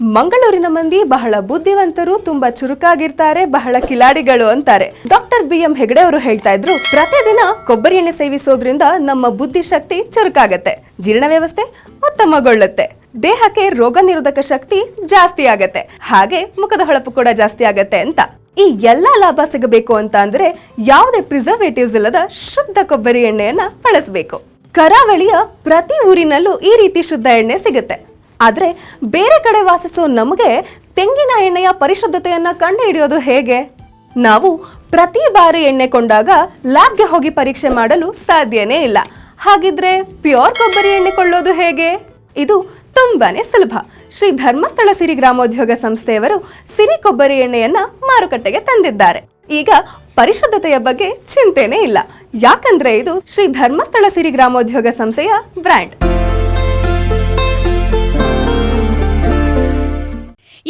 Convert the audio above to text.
ಮಂಗಳೂರಿನ ಮಂದಿ ಬಹಳ ಬುದ್ಧಿವಂತರು, ತುಂಬಾ ಚುರುಕಾಗಿರ್ತಾರೆ, ಬಹಳ ಕಿಲಾಡಿಗಳು ಅಂತಾರೆ. ಡಾಕ್ಟರ್ ಬಿ ಎಂ ಹೆಗಡೆ ಅವರು ಹೇಳ್ತಾ ಇದ್ರು, ಪ್ರತಿದಿನ ಕೊಬ್ಬರಿ ಎಣ್ಣೆ ಸೇವಿಸೋದ್ರಿಂದ ನಮ್ಮ ಬುದ್ಧಿಶಕ್ತಿ ಚುರುಕಾಗತ್ತೆ. ಜೀರ್ಣ ವ್ಯವಸ್ಥೆ ಉತ್ತಮಗೊಳ್ಳುತ್ತೆ. ದೇಹಕ್ಕೆ ರೋಗ ನಿರೋಧಕ ಶಕ್ತಿ ಜಾಸ್ತಿ ಆಗತ್ತೆ. ಹಾಗೆ ಮುಖದ ಹೊಳಪು ಕೂಡ ಜಾಸ್ತಿ ಆಗತ್ತೆ ಅಂತ. ಈ ಎಲ್ಲಾ ಲಾಭ ಸಿಗಬೇಕು ಅಂತ ಅಂದ್ರೆ ಯಾವುದೇ ಪ್ರಿಸರ್ವೇಟಿವ್ಸ್ ಇಲ್ಲದ ಶುದ್ಧ ಕೊಬ್ಬರಿ ಎಣ್ಣೆಯನ್ನ ಬಳಸಬೇಕು. ಕರಾವಳಿಯ ಪ್ರತಿ ಊರಿನಲ್ಲೂ ಈ ರೀತಿ ಶುದ್ಧ ಎಣ್ಣೆ ಸಿಗುತ್ತೆ. ಆದ್ರೆ ಬೇರೆ ಕಡೆ ವಾಸಿಸೋ ನಮಗೆ ತೆಂಗಿನ ಎಣ್ಣೆಯ ಪರಿಶುದ್ಧತೆಯನ್ನ ಕಂಡುಹಿಡಿಯೋದು ಹೇಗೆ? ನಾವು ಪ್ರತಿ ಬಾರಿ ಎಣ್ಣೆ ಕೊಂಡಾಗ ಲ್ಯಾಬ್ಗೆ ಹೋಗಿ ಪರೀಕ್ಷೆ ಮಾಡಲು ಸಾಧ್ಯನೇ ಇಲ್ಲ. ಹಾಗಿದ್ರೆ ಪ್ಯೂರ್ ಕೊಬ್ಬರಿ ಎಣ್ಣೆ ಕೊಳ್ಳೋದು ಹೇಗೆ? ಇದು ತುಂಬಾನೇ ಸುಲಭ. ಶ್ರೀ ಧರ್ಮಸ್ಥಳ ಸಿರಿ ಗ್ರಾಮೋದ್ಯೋಗ ಸಂಸ್ಥೆಯವರು ಸಿರಿ ಕೊಬ್ಬರಿ ಎಣ್ಣೆಯನ್ನ ಮಾರುಕಟ್ಟೆಗೆ ತಂದಿದ್ದಾರೆ. ಈಗ ಪರಿಶುದ್ಧತೆಯ ಬಗ್ಗೆ ಚಿಂತೆನೇ ಇಲ್ಲ. ಯಾಕಂದ್ರೆ ಇದು ಶ್ರೀ ಧರ್ಮಸ್ಥಳ ಸಿರಿ ಗ್ರಾಮೋದ್ಯೋಗ ಸಂಸ್ಥೆಯ ಬ್ರ್ಯಾಂಡ್.